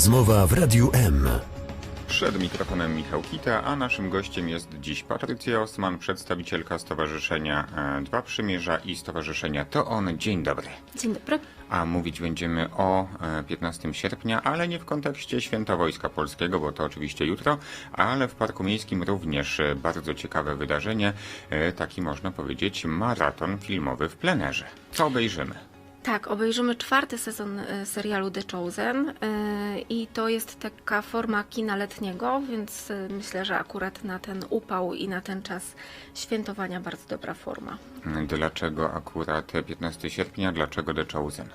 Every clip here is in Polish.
Rozmowa w Radiu M. Przed mikrofonem Michał Kita, a naszym gościem jest dziś Patrycja Osman, przedstawicielka Stowarzyszenia e, Dwa Przymierza i Stowarzyszenia To On. Dzień dobry. Dzień dobry. A mówić będziemy o e, 15 sierpnia, ale nie w kontekście Święta Wojska Polskiego, bo to oczywiście jutro, ale w Parku Miejskim również e, bardzo ciekawe wydarzenie, e, taki można powiedzieć maraton filmowy w plenerze. Co obejrzymy? Tak, obejrzymy czwarty sezon e, serialu The Chosen e, i to jest taka forma kina letniego, więc e, myślę, że akurat na ten upał i na ten czas świętowania bardzo dobra forma. Dlaczego akurat 15 sierpnia, dlaczego The Chosen?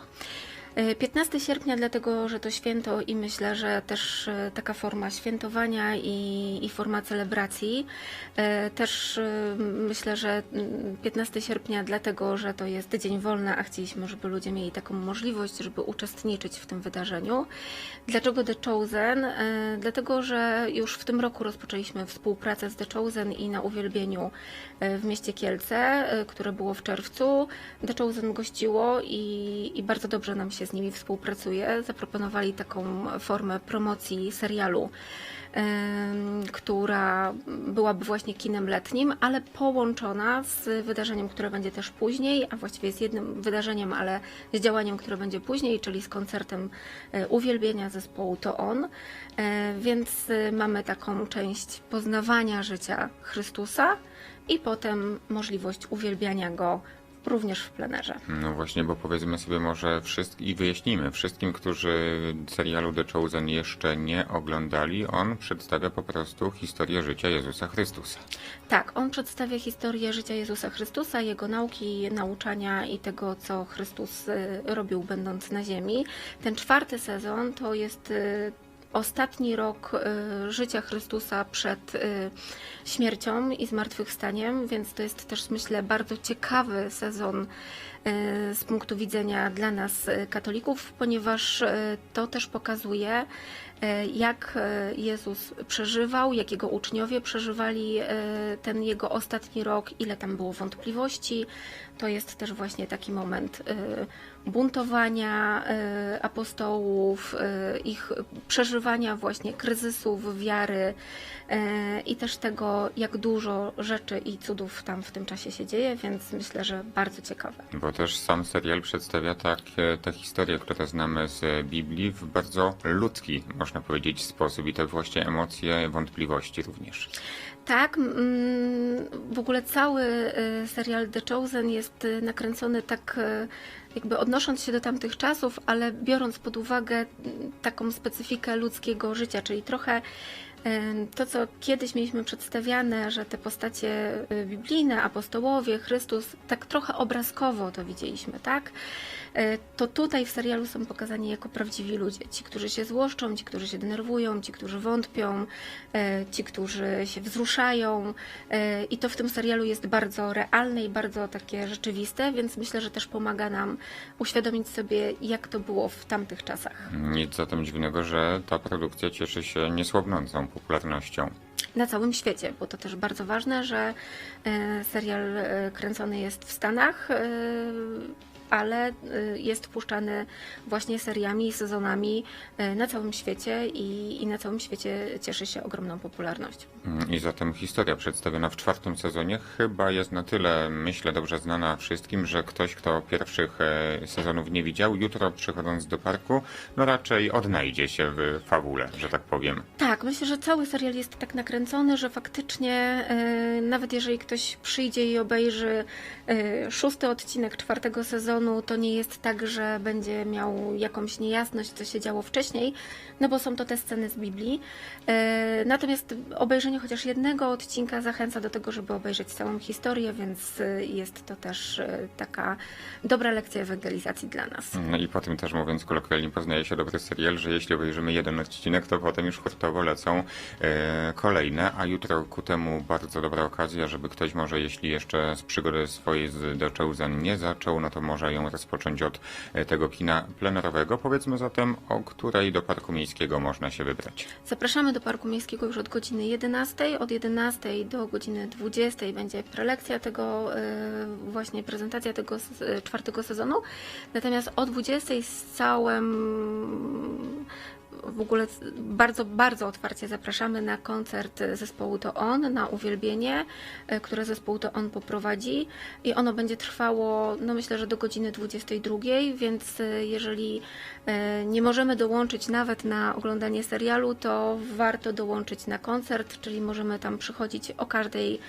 E, 15 sierpnia, dlatego że to święto i myślę, że też e, taka forma świętowania i, i forma celebracji. E, Też e, myślę, że mm, 15 sierpnia, dlatego że to jest dzień wolny, a chcieliśmy, żeby ludzie mieli taką możliwość, żeby uczestniczyć w tym wydarzeniu. Dlaczego The Chosen? E, Dlatego, że już w tym roku rozpoczęliśmy współpracę z The Chosen i na uwielbieniu e, w mieście Kielce, e, które było w czerwcu. The Chosen gościło i, i bardzo dobrze nam się z nimi współpracuje. Zaproponowali taką formę promocji serialu, która byłaby właśnie kinem letnim, ale połączona z wydarzeniem, które będzie też później, a właściwie z jednym wydarzeniem, ale z działaniem, które będzie później, czyli z koncertem e, uwielbienia zespołu To On. E, Więc e, mamy taką część poznawania życia Chrystusa i potem możliwość uwielbiania Go również w plenerze. No właśnie, bo powiedzmy sobie może wszystkim i wyjaśnijmy wszystkim, którzy serialu The Chosen jeszcze nie oglądali, on przedstawia po prostu historię życia Jezusa Chrystusa. Tak, on przedstawia historię życia Jezusa Chrystusa, jego nauki, nauczania i tego, co Chrystus y, robił będąc na ziemi. Ten czwarty sezon to jest y, ostatni rok y, życia Chrystusa przed y, śmiercią i zmartwychwstaniem, więc to jest też myślę bardzo ciekawy sezon y, z punktu widzenia dla nas katolików, ponieważ to też pokazuje, jak Jezus przeżywał, jak jego uczniowie przeżywali ten jego ostatni rok, ile tam było wątpliwości. To jest też właśnie taki moment buntowania y, apostołów, y, ich przeżywania właśnie kryzysów wiary y, i też tego, jak dużo rzeczy i cudów tam w tym czasie się dzieje, więc myślę, że bardzo ciekawe. Bo też sam serial przedstawia takie, te historie, które znamy z Biblii w bardzo ludzki, można powiedzieć, sposób i te właśnie emocje, wątpliwości również. Tak, w ogóle cały y, serial The Chosen jest y, nakręcony tak y, jakby odnosząc się do tamtych czasów, ale biorąc pod uwagę taką specyfikę ludzkiego życia, czyli trochę to, co kiedyś mieliśmy przedstawiane, że te postacie y, biblijne, apostołowie, Chrystus, tak trochę obrazkowo to widzieliśmy, tak? E, To tutaj w serialu są pokazani jako prawdziwi ludzie. Ci, którzy się złoszczą, ci, którzy się denerwują, ci, którzy wątpią, e, ci, którzy się wzruszają. E, I to w tym serialu jest bardzo realne i bardzo takie rzeczywiste, więc myślę, że też pomaga nam uświadomić sobie, jak to było w tamtych czasach. Nic zatem dziwnego, że ta produkcja cieszy się niesłabnącą popularnością. na całym świecie, bo to też bardzo ważne, że e, serial e, kręcony jest w Stanach, e, ale e, jest puszczany właśnie seriami i sezonami e, na całym świecie i, i na całym świecie cieszy się ogromną popularnością. Mm, I zatem historia przedstawiona w czwartym sezonie chyba jest na tyle, myślę, dobrze znana wszystkim, że ktoś, kto pierwszych e, sezonów nie widział, jutro przychodząc do parku, no raczej odnajdzie się w fabule, że tak powiem. Tak, myślę, że cały serial jest tak nakręcony, że faktycznie e, nawet jeżeli ktoś przyjdzie i obejrzy e, szósty odcinek czwartego sezonu, to nie jest tak, że będzie miał jakąś niejasność, co się działo wcześniej, no bo są to te sceny z Biblii. E, natomiast obejrzenie chociaż jednego odcinka zachęca do tego, żeby obejrzeć całą historię, więc e, jest to też e, taka dobra lekcja ewangelizacji dla nas. No i po tym też mówiąc kolokwialnie poznaje się dobry serial, że jeśli obejrzymy jeden odcinek, to potem już hurtowo lecą kolejne, a jutro ku temu bardzo dobra okazja, żeby ktoś może, jeśli jeszcze z przygody swojej z The Chosen nie zaczął, no to może ją rozpocząć od e, tego kina plenerowego. Powiedzmy zatem, o której do Parku Miejskiego można się wybrać. Zapraszamy do Parku Miejskiego już od godziny 11. Od 11 do godziny 20 będzie prelekcja tego, e, właśnie prezentacja tego e, czwartego sezonu. Natomiast o 20 z całym w ogóle bardzo, bardzo otwarcie zapraszamy na koncert zespołu To On, na uwielbienie, e, które zespoł To On poprowadzi i ono będzie trwało, no myślę, że do godziny 22, więc e, jeżeli e, nie możemy dołączyć nawet na oglądanie serialu, to warto dołączyć na koncert, czyli możemy tam przychodzić o każdej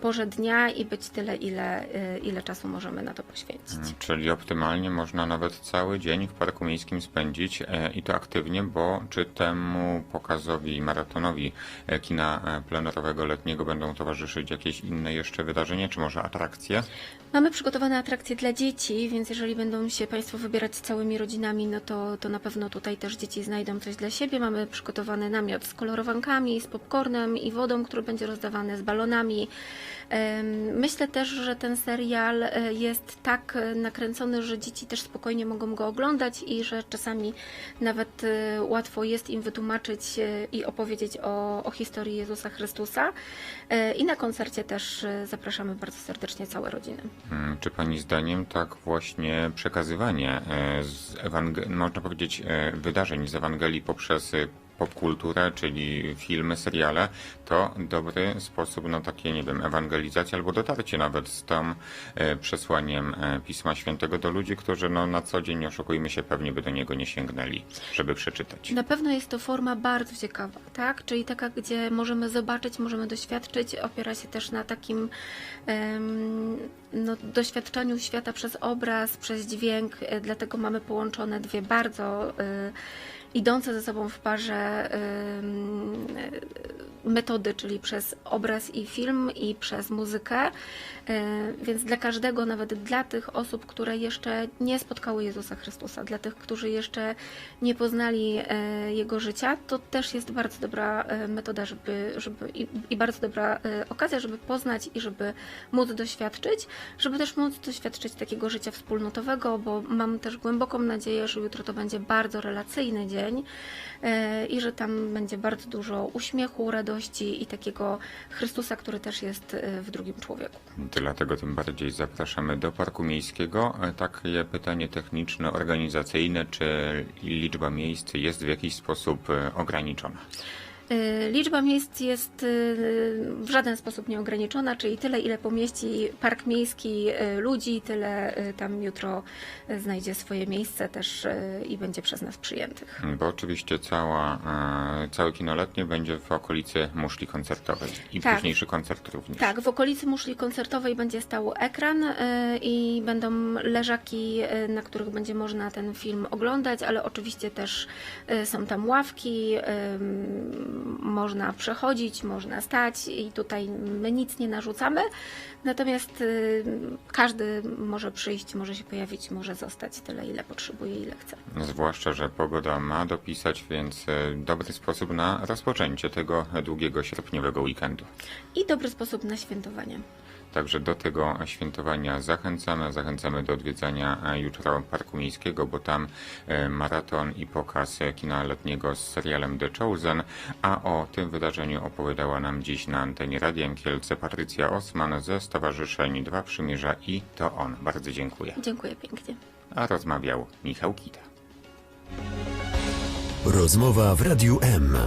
porze dnia i być tyle, ile, ile czasu możemy na to poświęcić. Czyli optymalnie można nawet cały dzień w Parku Miejskim spędzić i to aktywnie, bo czy temu pokazowi maratonowi e, kina e, plenerowego letniego będą towarzyszyć jakieś inne jeszcze wydarzenia, czy może atrakcje? Mamy przygotowane atrakcje dla dzieci, więc jeżeli będą się Państwo wybierać całymi rodzinami, no to, to na pewno tutaj też dzieci znajdą coś dla siebie. Mamy przygotowany namiot z kolorowankami, z popcornem i wodą, który będzie rozdawany, z balonami. Myślę też, że ten serial e, jest tak nakręcony, że dzieci też spokojnie mogą go oglądać i że czasami nawet e, łatwo jest im wytłumaczyć e, i opowiedzieć o, o historii Jezusa Chrystusa. E, I na koncercie też e, zapraszamy bardzo serdecznie całe rodziny. Mm, Czy Pani zdaniem tak właśnie przekazywanie można powiedzieć wydarzeń z Ewangelii poprzez popkulturę, czyli filmy, seriale, to dobry sposób na takie, nie wiem, ewangelizację albo dotarcie nawet z tym e, przesłaniem e, Pisma Świętego do ludzi, którzy no, na co dzień, nie oszukujmy się, pewnie by do niego nie sięgnęli, żeby przeczytać. Na pewno jest to forma bardzo ciekawa, tak? Czyli taka, gdzie możemy zobaczyć, możemy doświadczyć, opiera się też na takim no, doświadczeniu świata przez obraz, przez dźwięk, e, dlatego mamy połączone dwie bardzo idące ze sobą w parze metody, czyli przez obraz i film i przez muzykę. E, Więc dla każdego, nawet dla tych osób, które jeszcze nie spotkały Jezusa Chrystusa, dla tych, którzy jeszcze nie poznali e, Jego życia, to też jest bardzo dobra e, metoda, żeby, żeby i, i bardzo dobra okazja, żeby poznać i żeby móc doświadczyć, żeby też móc doświadczyć takiego życia wspólnotowego, bo mam też głęboką nadzieję, że jutro to będzie bardzo relacyjny dzień i że tam będzie bardzo dużo uśmiechu, radości i takiego Chrystusa, który też jest e, w drugim człowieku. Dlatego tym bardziej zapraszamy do Parku Miejskiego. E, Takie pytanie techniczne, organizacyjne, czy liczba miejsc jest w jakiś sposób e, ograniczona? Y, Liczba miejsc jest y, w żaden sposób nieograniczona, czyli tyle, ile pomieści park miejski y, ludzi, tyle tam jutro znajdzie swoje miejsce też i będzie przez nas przyjętych. Bo oczywiście cała, e, całe kino letnie będzie w okolicy muszli koncertowej i Tak. późniejszy koncert również. Tak, w okolicy muszli koncertowej będzie stał ekran y, i będą leżaki, y, na których będzie można ten film oglądać, ale oczywiście też są tam ławki, można przechodzić, można stać i tutaj my nic nie narzucamy. Natomiast y, każdy może przyjść, może się pojawić, może zostać tyle, ile potrzebuje, ile chce. Zwłaszcza, że pogoda ma dopisać, więc e, dobry sposób na rozpoczęcie tego długiego sierpniowego weekendu. I dobry sposób na świętowanie. Także do tego świętowania zachęcamy. Zachęcamy do odwiedzania jutro Parku Miejskiego, bo tam e, maraton i pokaz kina letniego z serialem The Chosen. A o tym wydarzeniu opowiadała nam dziś na antenie Radia Kielce Patrycja Osman ze Stowarzyszeń Dwa Przymierza i to on. Bardzo dziękuję. Dziękuję pięknie. A rozmawiał Michał Kita. Rozmowa w Radiu M.